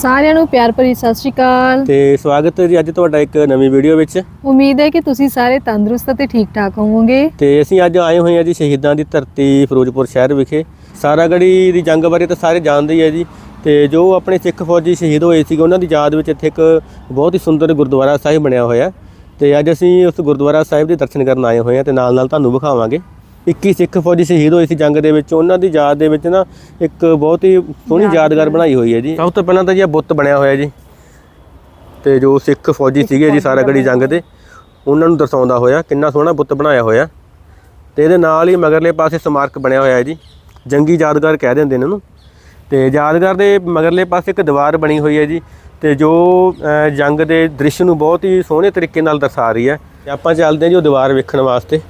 ਸਾਰਿਆਂ ਨੂੰ ਪਿਆਰ ਭਰੀ ਸਤਿ ਸ਼੍ਰੀ ਅਕਾਲ। ਤੇ ਸਵਾਗਤ ਹੈ ਜੀ ਅੱਜ ਤੁਹਾਡਾ ਇੱਕ ਨਵੀਂ ਵੀਡੀਓ ਵਿੱਚ। ਉਮੀਦ ਹੈ ਕਿ ਤੁਸੀਂ ਸਾਰੇ ਤੰਦਰੁਸਤ ਅਤੇ ਠੀਕ ਠਾਕ ਹੋਵੋਗੇ। ਤੇ ਅਸੀਂ ਅੱਜ ਆਏ ਹੋਏ ਹਾਂ ਜੀ ਸ਼ਹੀਦਾਂ ਦੀ ਧਰਤੀ ਫਿਰੋਜ਼ਪੁਰ ਸ਼ਹਿਰ ਵਿਖੇ। ਸਾਰਾਗੜੀ ਦੀ ਜੰਗ ਬਾਰੇ ਤਾਂ ਸਾਰੇ ਜਾਣਦੇ ਹੀ ਹੈ ਜੀ। ਤੇ ਜੋ ਆਪਣੇ ਸਿੱਖ ਫੌਜੀ ਸ਼ਹੀਦ ਹੋਏ ਸੀਗੇ ਉਹਨਾਂ ਦੀ ਯਾਦ ਵਿੱਚ ਇੱਥੇ ਇੱਕ ਬਹੁਤ ਹੀ ਸੁੰਦਰ ਗੁਰਦੁਆਰਾ ਸਾਹਿਬ ਬਣਿਆ ਹੋਇਆ ਤੇ ਅੱਜ ਅਸੀਂ ਉਸ ਗੁਰਦੁਆਰਾ ਸਾਹਿਬ ਦੇ ਦਰਸ਼ਨ ਕਰਨ ਆਏ ਹੋਏ ਹਾਂ ਤੇ ਨਾਲ ਨਾਲ ਤੁਹਾਨੂੰ ਵਿਖਾਵਾਂਗੇ। 21 ਸਿੱਖ ਫੌਜੀ ਸ਼ਹੀਦ ਹੋਏ ਸੀ ਜੰਗ ਦੇ ਵਿੱਚ ਉਹਨਾਂ ਦੀ ਯਾਦ ਦੇ ਵਿੱਚ ਨਾ ਇੱਕ ਬਹੁਤ ਹੀ ਸੋਹਣੀ ਯਾਦਗਾਰ ਬਣਾਈ ਹੋਈ ਹੈ ਜੀ। ਸਭ ਤੋਂ ਪਹਿਲਾਂ ਤਾਂ ਜੀ ਇਹ ਬੁੱਤ ਬਣਿਆ ਹੋਇਆ ਜੀ। ਤੇ ਜੋ ਸਿੱਖ ਫੌਜੀ ਸੀਗੇ ਜੀ ਸਾਰਾਗੜੀ ਜੰਗ ਦੇ ਉਹਨਾਂ ਨੂੰ ਦਰਸਾਉਂਦਾ ਹੋਇਆ ਕਿੰਨਾ ਸੋਹਣਾ ਬੁੱਤ ਬਣਾਇਆ ਹੋਇਆ। ਤੇ ਇਹਦੇ ਨਾਲ ਹੀ ਮਗਰਲੇ ਪਾਸੇ ਸਮਾਰਕ ਬਣਿਆ ਹੋਇਆ ਹੈ ਜੀ। ਜੰਗੀ ਯਾਦਗਾਰ ਕਹਿ ਦਿੰਦੇ ਨੇ ਇਹਨੂੰ। ਤੇ ਯਾਦਗਾਰ ਦੇ ਮਗਰਲੇ ਪਾਸੇ ਇੱਕ ਦੀਵਾਰ ਬਣੀ ਹੋਈ ਹੈ ਜੀ। ਤੇ ਜੋ ਜੰਗ ਦੇ ਦ੍ਰਿਸ਼ ਨੂੰ ਬਹੁਤ ਹੀ ਸੋਹਣੇ ਤਰੀਕੇ ਨਾਲ ਦਰਸਾ ਰਹੀ ਹੈ। ਤੇ ਆਪਾਂ ਚੱਲਦੇ ਹਾਂ ਜੀ ਉਹ ਦੀਵਾਰ ਵੇਖਣ ਵਾਸਤੇ।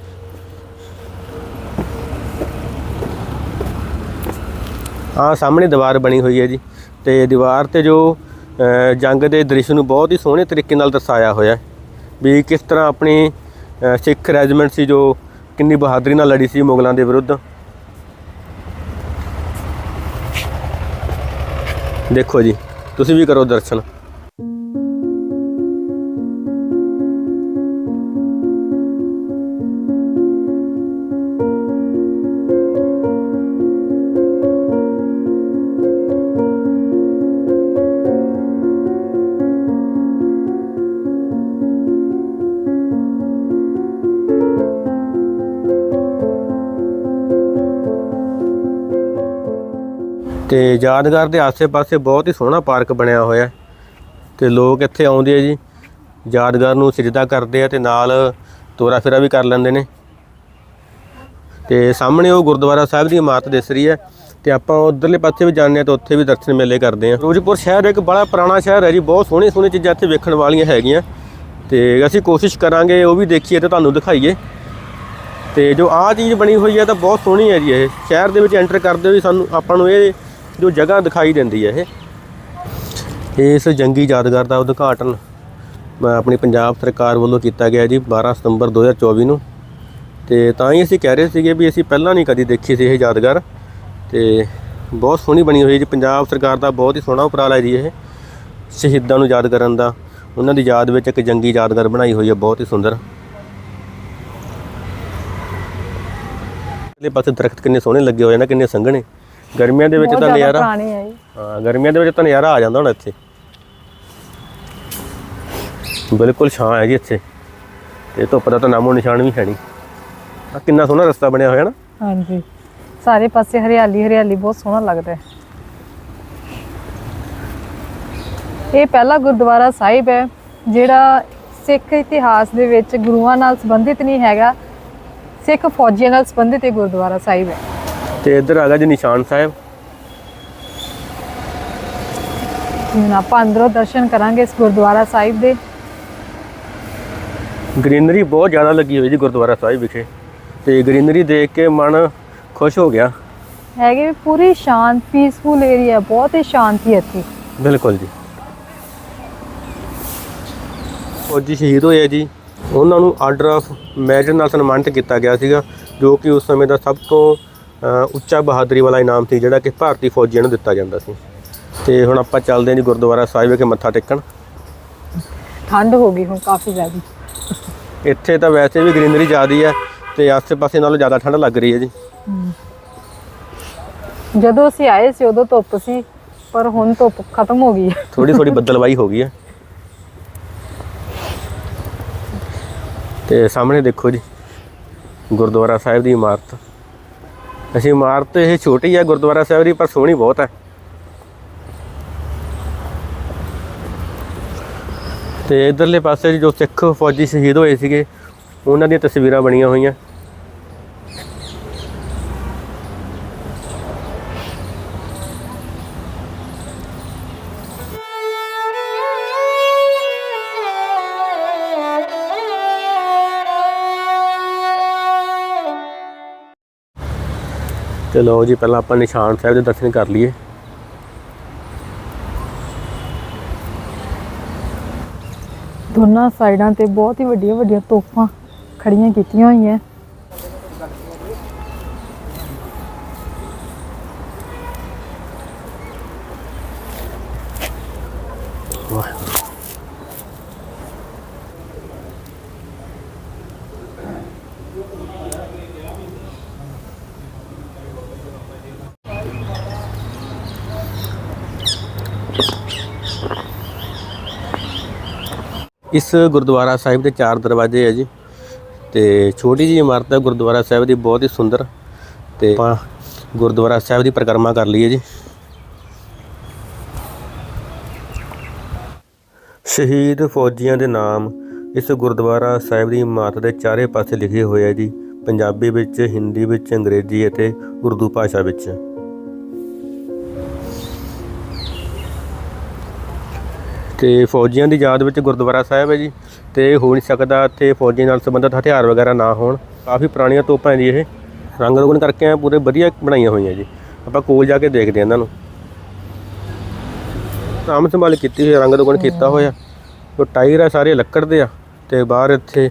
ਆ ਸਾਹਮਣੇ ਦੀਵਾਰ ਬਣੀ ਹੋਈ ਹੈ ਜੀ ਤੇ ਦੀਵਾਰ ਤੇ ਜੋ ਜੰਗ ਦੇ ਦ੍ਰਿਸ਼ ਨੂੰ ਬਹੁਤ ਹੀ ਸੋਹਣੇ ਤਰੀਕੇ ਨਾਲ ਦਰਸਾਇਆ ਹੋਇਆ ਹੈ ਵੀ ਕਿਸ ਤਰ੍ਹਾਂ ਆਪਣੀ ਸਿੱਖ ਰੈਜੀਮੈਂਟ ਸੀ ਜੋ ਕਿੰਨੀ ਬਹਾਦਰੀ ਨਾਲ ਲੜੀ ਸੀ ਮੁਗਲਾਂ ਦੇ ਵਿਰੁੱਧ। ਦੇਖੋ ਜੀ, ਤੁਸੀਂ ਵੀ ਕਰੋ ਦਰਸ਼ਨ। ਤੇ ਯਾਦਗਾਰ ਦੇ ਆਸੇ-ਪਾਸੇ ਬਹੁਤ ਹੀ ਸੋਹਣਾ ਪਾਰਕ ਬਣਿਆ ਹੋਇਆ ਹੈ। ਤੇ ਲੋਕ ਇੱਥੇ ਆਉਂਦੇ ਆ ਜੀ। ਯਾਦਗਾਰ ਨੂੰ ਸਜਦਾ ਕਰਦੇ ਆ ਤੇ ਨਾਲ ਤੋਰਾ ਫੇਰਾ ਵੀ ਕਰ ਲੈਂਦੇ ਨੇ। ਤੇ ਸਾਹਮਣੇ ਉਹ ਗੁਰਦੁਆਰਾ ਸਾਹਿਬ ਦੀ ਇਮਾਰਤ ਦਿਸ ਰਹੀ ਹੈ ਤੇ ਆਪਾਂ ਉਧਰਲੇ ਪਾਸੇ ਵੀ ਜਾਂਦੇ ਆ ਤਾਂ ਉੱਥੇ ਵੀ ਦਰਸ਼ਨ ਮੇਲੇ ਕਰਦੇ ਆ ਫਿਰੋਜ਼ਪੁਰ ਸ਼ਹਿਰ ਇੱਕ ਬੜਾ ਪੁਰਾਣਾ ਸ਼ਹਿਰ ਹੈ ਜੀ। ਬਹੁਤ ਸੋਹਣੀ ਸੋਹਣੀ ਚੀਜ਼ਾਂ ਇੱਥੇ ਵੇਖਣ ਵਾਲੀਆਂ ਹੈਗੀਆਂ। ਤੇ ਅਸੀਂ ਕੋਸ਼ਿਸ਼ ਕਰਾਂਗੇ ਉਹ ਵੀ ਦੇਖੀਏ ਤੇ ਤੁਹਾਨੂੰ ਦਿਖਾਈਏ। ਤੇ ਜੋ ਆਹ ਚੀਜ਼ ਬਣੀ ਹੋਈ ਹੈ ਤਾਂ ਬਹੁਤ ਸੋਹਣੀ ਹੈ ਜੀ ਇਹ। ਸ਼ਹਿਰ ਦੇ ਵਿੱਚ ਐਂਟਰ ਕਰਦੇ ਹੋਏ ਸਾਨੂੰ ਆਪਾਂ ਨੂੰ ਇਹ ਜੋ ਜਗ੍ਹਾ ਦਿਖਾਈ ਦਿੰਦੀ ਹੈ ਇਹ। ਇਸ ਜੰਗੀ ਯਾਦਗਾਰ ਦਾ ਉਦਘਾਟਨ ਆਪਣੀ ਪੰਜਾਬ ਸਰਕਾਰ ਵੱਲੋਂ ਕੀਤਾ ਗਿਆ ਜੀ 12 ਸਤੰਬਰ 2024 ਨੂੰ। ਤੇ ਤਾਂ ਹੀ ਅਸੀਂ ਕਹਿ ਰਹੇ ਸੀਗੇ ਵੀ ਅਸੀਂ ਪਹਿਲਾਂ ਨਹੀਂ ਕਦੀ ਦੇਖੀ ਸੀ ਇਹ ਯਾਦਗਾਰ। ਤੇ ਬਹੁਤ ਸੋਹਣੀ ਬਣੀ ਹੋਈ ਜੀ। ਪੰਜਾਬ ਸਰਕਾਰ ਦਾ ਬਹੁਤ ਹੀ ਸੋਹਣਾ ਉਪਰਾਲਾ ਹੈ ਜੀ ਇਹ, ਸ਼ਹੀਦਾਂ ਨੂੰ ਯਾਦ ਕਰਨ ਦਾ। ਉਹਨਾਂ ਦੀ ਯਾਦ ਵਿੱਚ ਇੱਕ ਜੰਗੀ ਯਾਦਗਾਰ ਬਣਾਈ ਹੋਈ ਹੈ, ਬਹੁਤ ਹੀ ਸੁੰਦਰ। ਇਹਦੇ ਪਾਸੇ ਦਰਖਤ ਕਿੰਨੇ ਸੋਹਣੇ ਲੱਗੇ ਹੋਏ ਨੇ, ਕਿੰਨੇ ਸੰਘਣੇ। ਗਰਮੀਆਂ ਦੇ ਵਿੱਚ ਤਾਂ ਨਜ਼ਾਰਾ ਪੁਰਾਣੇ ਆ ਜੀ। ਹਾਂ ਗਰਮੀਆਂ ਦੇ ਵਿੱਚ ਤਾਂ ਨਜ਼ਾਰਾ ਆ ਜਾਂਦਾ ਹੁਣ ਇੱਥੇ। ਬਿਲਕੁਲ ਛਾਂ ਹੈ ਜੀ ਇੱਥੇ। ਤੇ ਧੁੱਪ ਦਾ ਤਾਂ ਨਾਮੋ ਨਿਸ਼ਾਨ ਵੀ ਹੈ ਨਹੀਂ ਆ ਕਿੰਨਾ ਸੋਹਣਾ ਰਸਤਾ ਬਣਿਆ ਹੋਇਆ ਨਾ। ਹਾਂਜੀ। ਸਾਰੇ ਪਾਸੇ ਹਰਿਆਲੀ ਹਰਿਆਲੀ ਬਹੁਤ ਸੋਹਣਾ ਲੱਗਦਾ ਹੈ। ਇਹ ਪਹਿਲਾ ਗੁਰਦੁਆਰਾ ਸਾਹਿਬ ਹੈ ਜਿਹੜਾ ਸਿੱਖ ਇਤਿਹਾਸ ਦੇ ਵਿੱਚ ਗੁਰੂਆਂ ਨਾਲ ਸੰਬੰਧਿਤ ਨਹੀਂ ਹੈਗਾ। ਸਿੱਖ ਫੌਜੀਆਂ ਨਾਲ ਸੰਬੰਧਿਤ ਇਹ ਗੁਰਦੁਆਰਾ ਸਾਹਿਬ ਹੈ। ਤੇ ਇੱਧਰ ਆ ਗਿਆ ਜੀ ਨਿਸ਼ਾਨ ਸਾਹਿਬ। ਹੁਣ ਆਪਾਂ ਅੰਦਰੋਂ ਦਰਸ਼ਨ ਕਰਾਂਗੇ ਇਸ ਗੁਰਦੁਆਰਾ ਸਾਹਿਬ ਦੇ। ਗ੍ਰੀਨਰੀ ਬਹੁਤ ਜ਼ਿਆਦਾ ਲੱਗੀ ਹੋਈ ਜੀ ਗੁਰਦੁਆਰਾ ਸਾਹਿਬ ਵਿਖੇ। ਤੇ ਗ੍ਰੀਨਰੀ ਦੇਖ ਕੇ ਮਨ ਖੁਸ਼ ਹੋ ਗਿਆ। ਹੈਗੇ ਵੀ ਪੂਰੀ ਸ਼ਾਂਤ ਪੀਸਫੁਲ ਏਰੀਆ ਬਹੁਤ ਹੀ ਸ਼ਾਂਤੀ ਇੱਥੇ। ਬਿਲਕੁਲ ਜੀ। ਫੌਜੀ ਸ਼ਹੀਦ ਹੋਏ ਜੀ। ਉਹਨਾਂ ਨੂੰ ਆਰਡਰ ਆਫ ਮੈਰਿਟ ਨਾਲ ਸਨਮਾਨਿਤ ਕੀਤਾ ਗਿਆ ਸੀਗਾ ਜੋ ਕਿ ਉਸ ਸਮੇਂ ਦਾ ਸਭ ਤੋਂ ਉੱਚਾ ਬਹਾਦਰੀ ਵਾਲਾ ਇਨਾਮ ਸੀ ਜਿਹੜਾ ਕਿ ਭਾਰਤੀ ਫੌਜੀਆਂ ਨੂੰ ਦਿੱਤਾ ਜਾਂਦਾ ਸੀ। ਤੇ ਹੁਣ ਆਪਾਂ ਚੱਲਦੇ ਹਾਂ ਜੀ ਗੁਰਦੁਆਰਾ ਸਾਹਿਬ ਵਿਖੇ ਮੱਥਾ ਟੇਕਣ। ਠੰਡ ਹੋ ਗਈ ਹੁਣ ਕਾਫੀ ਜ਼ਿਆਦਾ। ਇੱਥੇ ਤਾਂ ਵੈਸੇ ਵੀ ਗ੍ਰੀਨਰੀ ਜ਼ਿਆਦੀ ਹੈ ਤੇ ਆਸ-ਪਾਸੇ ਨਾਲੋਂ ਜ਼ਿਆਦਾ ਠੰਡ ਲੱਗ ਰਹੀ ਹੈ ਜੀ। ਜਦੋਂ ਅਸੀਂ ਆਏ ਸੀ ਉਦੋਂ ਧੁੱਪ ਸੀ ਪਰ ਹੁਣ ਧੁੱਪ ਖਤਮ ਹੋ ਗਈ ਹੈ। ਥੋੜੀ ਥੋੜੀ ਬੱਦਲਵਾਈ ਹੋ ਗਈ ਹੈ। ਤੇ ਸਾਹਮਣੇ ਦੇਖੋ ਜੀ ਗੁਰਦੁਆਰਾ ਸਾਹਿਬ ਦੀ ਇਮਾਰਤ। ਅਸੀਂ ਇਮਾਰਤ ਇਹ ਛੋਟੀ ਹੈ ਗੁਰਦੁਆਰਾ ਸਾਹਿਬ ਦੀ, ਪਰ ਸੋਹਣੀ ਬਹੁਤ ਹੈ ਤੇ ਇਧਰਲੇ ਪਾਸੇ ਜੋ ਸਿੱਖ ਫੌਜੀ ਸ਼ਹੀਦ ਹੋਏ ਸੀਗੇ, ਉਹਨਾਂ ਦੀਆਂ ਤਸਵੀਰਾਂ ਬਣੀਆਂ ਹੋਈਆਂ। ਤੇ ਲਓ ਜੀ ਪਹਿਲਾਂ ਆਪਾਂ ਨਿਸ਼ਾਨ ਸਾਹਿਬ ਦੇ ਦਰਸ਼ਨ ਕਰ ਲਈਏ। ਦੋਨਾਂ ਸਾਈਡਾਂ ਤੇ ਬਹੁਤ ਹੀ ਵੱਡੀਆਂ ਵੱਡੀਆਂ ਤੋਪਾਂ ਖੜੀਆਂ ਕੀਤੀਆਂ ਹੋਈਆਂ। ਵਾਹਿਗੁਰੂ। ਇਸ ਗੁਰਦੁਆਰਾ ਸਾਹਿਬ ਦੇ ਚਾਰ ਦਰਵਾਜ਼ੇ ਹੈ ਜੀ। ਤੇ ਛੋਟੀ ਜਿਹੀ ਇਮਾਰਤ ਹੈ ਗੁਰਦੁਆਰਾ ਸਾਹਿਬ ਦੀ ਬਹੁਤ ਹੀ ਸੁੰਦਰ। ਤੇ ਆਪਾਂ ਗੁਰਦੁਆਰਾ ਸਾਹਿਬ ਦੀ ਪਰਿਕਰਮਾ ਕਰ ਲਈਏ ਜੀ। ਸ਼ਹੀਦ ਫੌਜੀਆਂ ਦੇ ਨਾਮ ਇਸ ਗੁਰਦੁਆਰਾ ਸਾਹਿਬ ਦੀ ਇਮਾਰਤ ਦੇ ਚਾਰੇ ਪਾਸੇ ਲਿਖੇ ਹੋਏ ਹੈ ਜੀ। ਪੰਜਾਬੀ ਵਿੱਚ, ਹਿੰਦੀ ਵਿੱਚ, ਅੰਗਰੇਜ਼ੀ ਅਤੇ ਉਰਦੂ ਭਾਸ਼ਾ ਵਿੱਚ। ਤੇ ਫੌਜੀਆਂ ਦੀ ਯਾਦ ਵਿੱਚ ਗੁਰਦੁਆਰਾ ਸਾਹਿਬ ਹੈ ਜੀ ਤੇ ਹੋ ਨਹੀਂ ਸਕਦਾ ਇੱਥੇ ਫੌਜੀ ਨਾਲ ਸੰਬੰਧਿਤ ਹਥਿਆਰ ਵਗੈਰਾ ਨਾ ਹੋਣ। ਕਾਫੀ ਪੁਰਾਣੀਆਂ ਤੋਪਾਂ ਜੀ ਇਹ। ਰੰਗ ਰੋਗਨ ਕਰਕੇ ਐਂ ਪੂਰੇ ਵਧੀਆ ਬਣਾਈਆਂ ਹੋਈਆਂ ਜੀ। ਆਪਾਂ ਕੋਲ ਜਾ ਕੇ ਦੇਖਦੇ ਹਾਂ ਇਹਨਾਂ ਨੂੰ। ਸਾਂਭ ਸੰਭਾਲ ਕੀਤੀ ਹੋਈ ਰੰਗ ਰੋਗਨ ਕੀਤਾ ਹੋਇਆ। ਉਹ ਟਾਇਰ ਆ, ਸਾਰੇ ਲੱਕੜ ਦੇ ਆ ਤੇ ਬਾਹਰ ਇੱਥੇ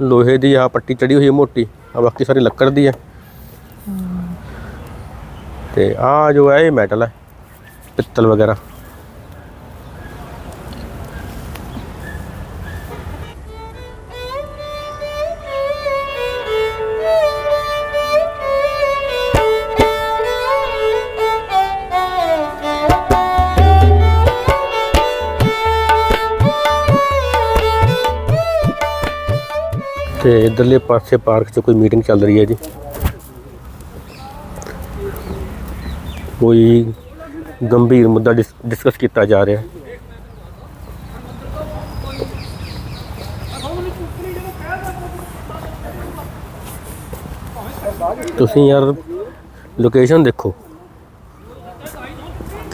ਲੋਹੇ ਦੀ ਆ, ਪੱਟੀ ਚੜੀ ਹੋਈ ਹੈ ਮੋਟੀ। ਆ ਬਾਕੀ ਸਾਰੀ ਲੱਕੜ ਦੀ ਆ। ਤੇ ਆ ਜੋ ਹੈ ਇਹ ਮੈਟਲ ਹੈ ਪਿੱਤਲ ਵਗੈਰਾ। ਤੇ ਇਧਰਲੇ ਪਾਸੇ ਪਾਰਕ 'ਚ ਕੋਈ ਮੀਟਿੰਗ ਚੱਲ ਰਹੀ ਹੈ ਜੀ। ਕੋਈ ਗੰਭੀਰ ਮੁੱਦਾ ਡਿਸ- ਡਿਸਕਸ ਕੀਤਾ ਜਾ ਰਿਹਾ। ਹੈ ਤੁਸੀਂ ਯਾਰ ਲੋਕੇਸ਼ਨ ਦੇਖੋ।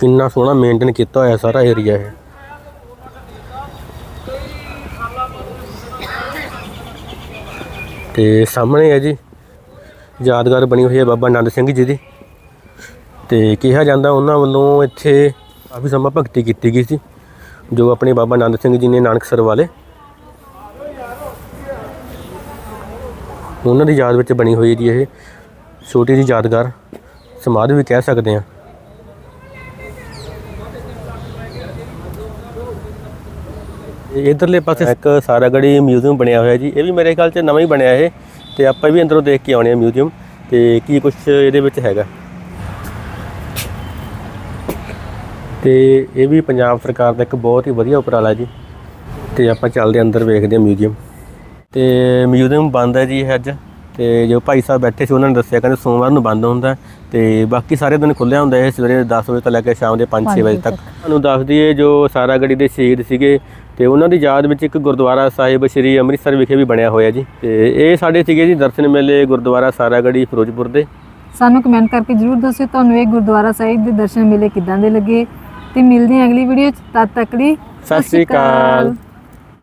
ਕਿੰਨਾ ਸੋਹਣਾ ਮੇਨਟੇਨ ਕੀਤਾ ਹੋਇਆ ਸਾਰਾ ਏਰੀਆ ਇਹ। ਤੇ ਸਾਹਮਣੇ ਹੈ ਜੀ। ਯਾਦਗਾਰ ਬਣੀ ਹੋਈ ਹੈ ਬਾਬਾ ਆਨੰਦ ਸਿੰਘ ਜੀ ਦੀ। ਤੇ ਕਿਹਾ ਜਾਂਦਾ ਉਹਨਾਂ ਵੱਲੋਂ ਇੱਥੇ ਕਾਫੀ ਸਮਾਂ ਭਗਤੀ ਕੀਤੀ ਗਈ ਸੀ, ਜੋ ਆਪਣੇ ਬਾਬਾ ਆਨੰਦ ਸਿੰਘ ਜੀ ਨੇ ਨਾਨਕਸਰ ਵਾਲੇ। ਉਹਨਾਂ ਦੀ ਯਾਦ ਵਿੱਚ ਬਣੀ ਹੋਈ ਜੀ ਇਹ ਛੋਟੀ ਜਿਹੀ ਯਾਦਗਾਰ। ਸਮਾਧ ਵੀ ਕਹਿ ਸਕਦੇ ਹਾਂ। ਇਧਰਲੇ ਪਾਸੇ ਇੱਕ ਸਾਰਾਗੜੀ ਮਿਊਜ਼ੀਅਮ ਬਣਿਆ ਹੋਇਆ ਜੀ। ਇਹ ਵੀ ਮੇਰੇ ਖਿਆਲ 'ਚ ਨਵਾਂ ਹੀ ਬਣਿਆ ਇਹ। ਤੇ ਆਪਾਂ ਵੀ ਅੰਦਰੋਂ ਦੇਖ ਕੇ ਆਉਣੇ ਆ ਮਿਊਜ਼ੀਅਮ ਤੇ ਕੀ ਕੁਝ ਇਹਦੇ ਵਿੱਚ ਹੈਗਾ। ਤੇ ਇਹ ਵੀ ਪੰਜਾਬ ਸਰਕਾਰ ਦਾ ਇੱਕ ਬਹੁਤ ਹੀ ਵਧੀਆ ਉਪਰਾਲਾ ਜੀ। ਤੇ ਆਪਾਂ ਚੱਲਦੇ ਅੰਦਰ ਵੇਖਦੇ ਹਾਂ ਮਿਊਜ਼ੀਅਮ ਤੇ ਮਿਊਜ਼ੀਅਮ ਬੰਦ ਹੈ ਜੀ ਇਹ ਅੱਜ। ਤੇ ਜੋ ਭਾਈ ਸਾਹਿਬ ਬੈਠੇ ਸੀ ਉਹਨਾਂ ਨੇ ਦੱਸਿਆ ਕਹਿੰਦੇ ਸੋਮਵਾਰ ਨੂੰ ਬੰਦ ਹੁੰਦਾ ਤੇ ਬਾਕੀ ਸਾਰੇ ਦਿਨ ਖੁੱਲਿਆ ਹੁੰਦਾ ਹੈ ਸਵੇਰੇ 10 ਵਜੇ ਤੋਂ ਲੈ ਕੇ ਸ਼ਾਮ ਦੇ 5-6 ਵਜੇ ਤੱਕ। ਤੁਹਾਨੂੰ ਦੱਸ ਦਈਏ ਜੋ ਸਾਰਾਗੜੀ ਦੇ ਸ਼ਹੀਦ ਸੀਗੇ ਤੇ ਉਹਨਾਂ ਦੀ ਯਾਦ ਵਿੱਚ ਇੱਕ ਗੁਰਦੁਆਰਾ ਸਾਹਿਬ ਸ੍ਰੀ ਅੰਮ੍ਰਿਤਸਰ ਵਿਖੇ ਵੀ ਬਣਿਆ ਹੋਇਆ ਜੀ। ਤੇ ਇਹ ਸਾਡੇ ਸੀਗੇ ਜੀ ਦਰਸ਼ਨ ਮੇਲੇ ਗੁਰਦੁਆਰਾ ਸਾਰਾਗੜੀ ਫਿਰੋਜ਼ਪੁਰ ਦੇ। ਸਾਨੂੰ ਕਮੈਂਟ ਕਰਕੇ ਜਰੂਰ ਦੱਸਿਓ ਤੁਹਾਨੂੰ ਇਹ ਗੁਰਦੁਆਰਾ ਸਾਹਿਬ ਦੇ ਦਰਸ਼ਨ ਮੇਲੇ ਕਿਦਾਂ ਦੇ ਲੱਗੇ। ਤੇ ਮਿਲਦੇ ਹਾਂ ਅਗਲੀ ਵੀਡੀਓ ਚ। ਤਦ ਤੱਕ ਲਈ ਸਤਿ ਸ਼੍ਰੀ ਅਕਾਲ।